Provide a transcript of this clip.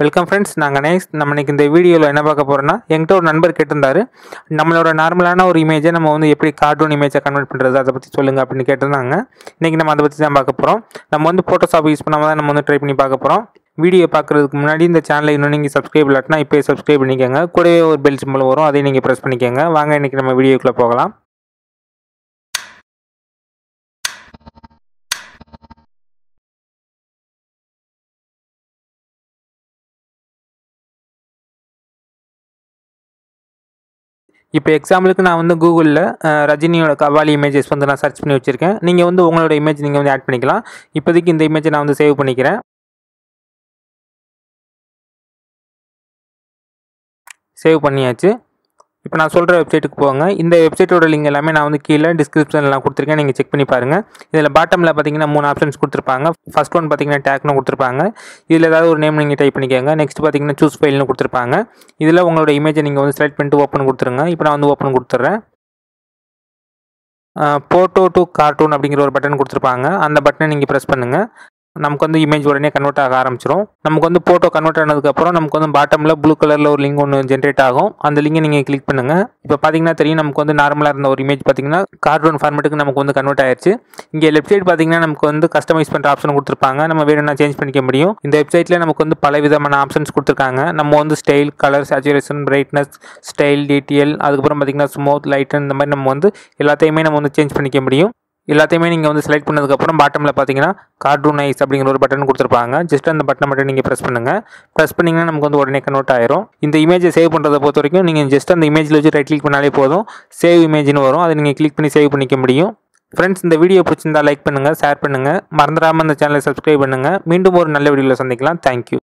Welcome friends நாங்கள் next நம்ம இன்னைக்கு இந்த வீடியோவில் என்ன பார்க்க போகிறோன்னா என்கிட்ட ஒரு நண்பர் கேட்டிருந்தாரு. நம்மளோட நார்மலான ஒரு இமேஜை நம்ம வந்து எப்படி கார்ட்டூன் இமேஜை கன்வெர்ட் பண்ணுறது அதை பற்றி சொல்லுங்கள் அப்படின்னு கேட்டிருந்தாங்க. இன்றைக்கி நம்ம அதை பற்றி தான் பார்க்க போகிறோம் நம்ம வந்து ஃபோட்டோஷாப் யூஸ் பண்ணாமல் தான் நம்ம வந்து ட்ரை பண்ணி பார்க்க போகிறோம் வீடியோ பார்க்குறதுக்கு முன்னாடி இந்த சேனலை இன்னும் நீங்கள் சப்ஸ்கிரைப் இல்லாட்டினா இப்போ சப்ஸ்கிரைப் பண்ணிக்கோங்க. கூடவே ஒரு பெல் சிம்பிள் வரும் அதையும் நீங்கள் ப்ரெஸ் பண்ணிக்கோங்க. வாங்க இன்றைக்கி நம்ம வீடியோக்குள்ளே போகலாம். இப்போ எக்ஸாம்பிளுக்கு நான் வந்து கூகுளில் ரஜினியோட கவாலி இமேஜஸ் வந்து நான் சர்ச் பண்ணி வச்சுருக்கேன். நீங்கள் வந்து உங்களோட இமேஜ் நீங்கள் வந்து ஆட் பண்ணிக்கலாம். இப்போதைக்கு இந்த இமேஜை நான் வந்து சேவ் பண்ணிக்கிறேன். சேவ் பண்ணியாச்சு. இப்போ நான் சொல்கிற வெப்சைட்டுக்கு போங்க. இந்த வெப்சைட்டோட லிங்க் எல்லாமே நான் வந்து கீழே டிஸ்கிரிப்ஷன்லாம் கொடுத்துருக்கேன். நீங்கள் செக் பண்ணி பாருங்கள் இதில் பாட்டமில் பார்த்தீங்கன்னா மூணு ஆப்ஷன்ஸ் கொடுத்துருப்பாங்க. ஃபஸ்ட் ஒன் பார்த்தீங்கன்னா டேக்னு கொடுத்துருப்பாங்க. இதில் ஏதாவது ஒரு நேம் நீங்கள் டைப் பண்ணிக்கோங்க. நெக்ஸ்ட் பார்த்தீங்கன்னா சூஸ் ஃபைல்னு கொடுத்துருப்பாங்க. இதில் உங்களோட இமேஜை நீங்கள் வந்து செலக்ட் பண்ணிட்டு ஓப்பன் கொடுத்துருங்க. இப்போ நான் வந்து ஓப்பன் கொடுத்துட்றேன். போட்டோ டு கார்ட்டூன் அப்படிங்கிற ஒரு பட்டன் கொடுத்துருப்பாங்க. அந்த பட்டனை நீங்கள் ப்ரெஸ் பண்ணுங்கள் நமக்கு வந்து இமேஜ் உடனே கன்வெர்ட் ஆக ஆரம்பிச்சிடும் நமக்கு வந்து ஃபோட்டோ கன்வெர்ட் ஆனதுக்கப்புறம் நமக்கு வந்து பாட்டமில் ப்ளூ கலரில் ஒரு லிங்க் ஒன்று ஜென்ரேட் ஆகும். அந்த லிங்கை நீங்கள் கிளிக் பண்ணுங்கள் இப்போ பார்த்தீங்கன்னா தெரியும் நமக்கு வந்து நார்மலாக இருந்த ஒரு இமேஜ் பார்த்தீங்கன்னா கார்ட்டூன் ஃபார்மேட்டுக்கு நமக்கு வந்து கன்வெர்ட் ஆயிடுச்சு இங்கே லெஃப்ட் சைடு பார்த்தீங்கன்னா நமக்கு வந்து கஸ்டமைஸ் பண்ணுற ஆப்ஷன் கொடுத்துருப்பாங்க. நம்ம வேணும்னா சேஞ்ச் பண்ணிக்க முடியும்? இந்த வெப்சைட்டில் நமக்கு வந்து பல விதமான ஆப்ஷன்ஸ் கொடுத்துருக்காங்க. நம்ம வந்து style colour saturation brightness style detail அதுக்கப்புறம் பார்த்தீங்கன்னா ஸ்மூத் லைட் இந்த மாதிரி நம்ம வந்து எல்லாத்தையுமே நம்ம வந்து சேஞ்ச் பண்ணிக்க முடியும். எல்லாத்தையுமே நீங்கள் வந்து செலக்ட் பண்ணதுக்கப்புறம் பாட்டமில் பார்த்தீங்கன்னா கார்டூன் ஐஸ் அப்படிங்கிற ஒரு பட்டன் கொடுத்துருப்பாங்க. ஜஸ்ட் அந்த பட்டனை மட்டும் நீங்கள் ப்ரெஸ் பண்ணுங்கள் ப்ரெஸ் பண்ணிங்கன்னா நமக்கு வந்து உடனே கன்வெர்ட் ஆயிரும். இந்த இமேஜை சேவ் பண்ணுறதை பொறுத்த வரைக்கும் நீங்கள் ஜஸ்ட் அந்த இமேஜில் வச்சு ரைட் கிளிக் பண்ணாலே போதும். சேவ் இமேஜ்னு வரும். அதை நீங்கள் கிளிக் பண்ணி சேவ் பண்ணிக்க முடியும். ஃப்ரெண்ட்ஸ் இந்த வீடியோ பிடிச்சிருந்தா லைக் பண்ணுங்கள் ஷேர் பண்ணுங்கள் மறந்துடாமல் இந்த சேனலை சப்ஸ்கிரைப் பண்ணுங்கள் மீண்டும் ஒரு நல்ல வீடியோவில் சந்திக்கலாம். தேங்க்யூ